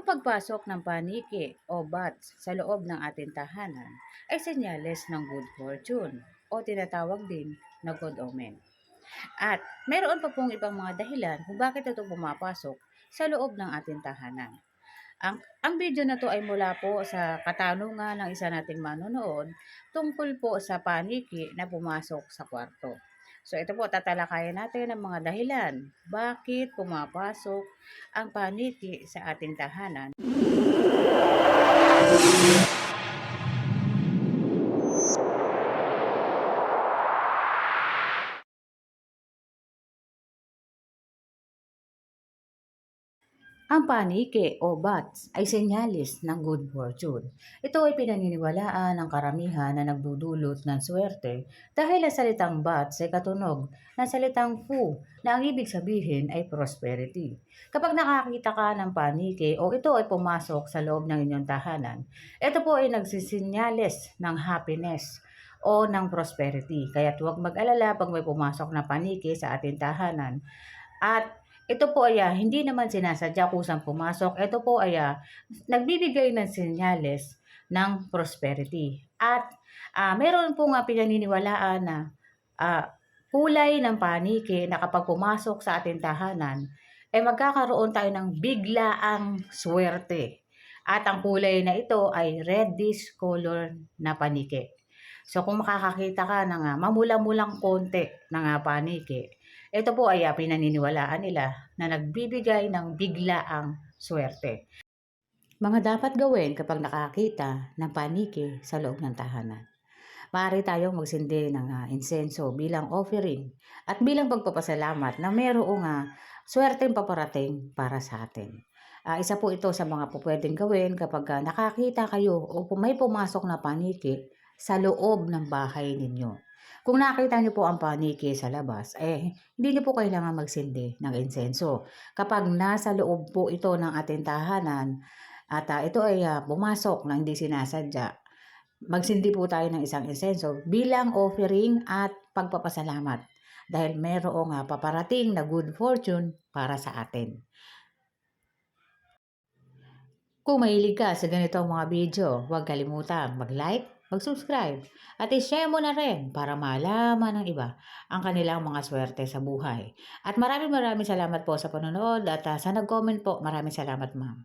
Ang pagpasok ng paniki o bats sa loob ng ating tahanan ay senyales ng good fortune o tinatawag din na good omen. At meron pa pong ibang mga dahilan kung bakit ito pumapasok sa loob ng ating tahanan. Ang, ang video na to ay mula po sa katanungan ng isa nating manonood tungkol po sa paniki na pumasok sa kwarto. So ito po, tatalakayan natin ang mga dahilan bakit pumapasok ang paniki sa ating tahanan. Ang paniki o bats ay senyalis ng good fortune. Ito ay pinaniniwalaan ng karamihan na nagdudulot ng swerte dahil ang salitang bats ay katunog ng salitang fu na ang ibig sabihin ay prosperity. Kapag nakakita ka ng paniki o ito ay pumasok sa loob ng inyong tahanan, ito po ay nagsisinyales ng happiness o ng prosperity. Kaya huwag mag-alala pag may pumasok na paniki sa ating tahanan. At ito po ay hindi naman sinasadya kusang pumasok. Ito po ay nagbibigay ng senyales ng prosperity. At ah, meron po nga pinaniniwalaan na ah, kulay ng paniki na kapag pumasok sa ating tahanan, ay magkakaroon tayo ng biglaang swerte. At ang kulay na ito ay reddish color na paniki. So kung makakakita ka ng ah, mamula-mulang konti ng ah, paniki, ito po ay ah, pinaniniwalaan nila na nagbibigay ng biglaang swerte. Mga dapat gawin kapag nakakita ng paniki sa loob ng tahanan. Maaari tayong magsindi ng ah, insenso bilang offering at bilang pagpapasalamat na mayroong uh, swerteng paparating para sa atin. Ah, isa po ito sa mga po gawin kapag ah, nakakita kayo o may pumasok na paniki sa loob ng bahay ninyo. Kung nakita niyo po ang paniki sa labas, eh, hindi niyo po kailangan magsindi ng insenso. Kapag nasa loob po ito ng ating tahanan, at uh, ito ay uh, pumasok na hindi sinasadya, magsindi po tayo ng isang insenso bilang offering at pagpapasalamat dahil merong uh, paparating na good fortune para sa atin. Kung mahilig ka sa ganitong mga video, huwag kalimutan mag-like, mag-subscribe at i-share mo na rin para malaman ng iba ang kanilang mga swerte sa buhay. At maraming maraming salamat po sa panonood at uh, sa nag-comment po, maraming salamat ma'am.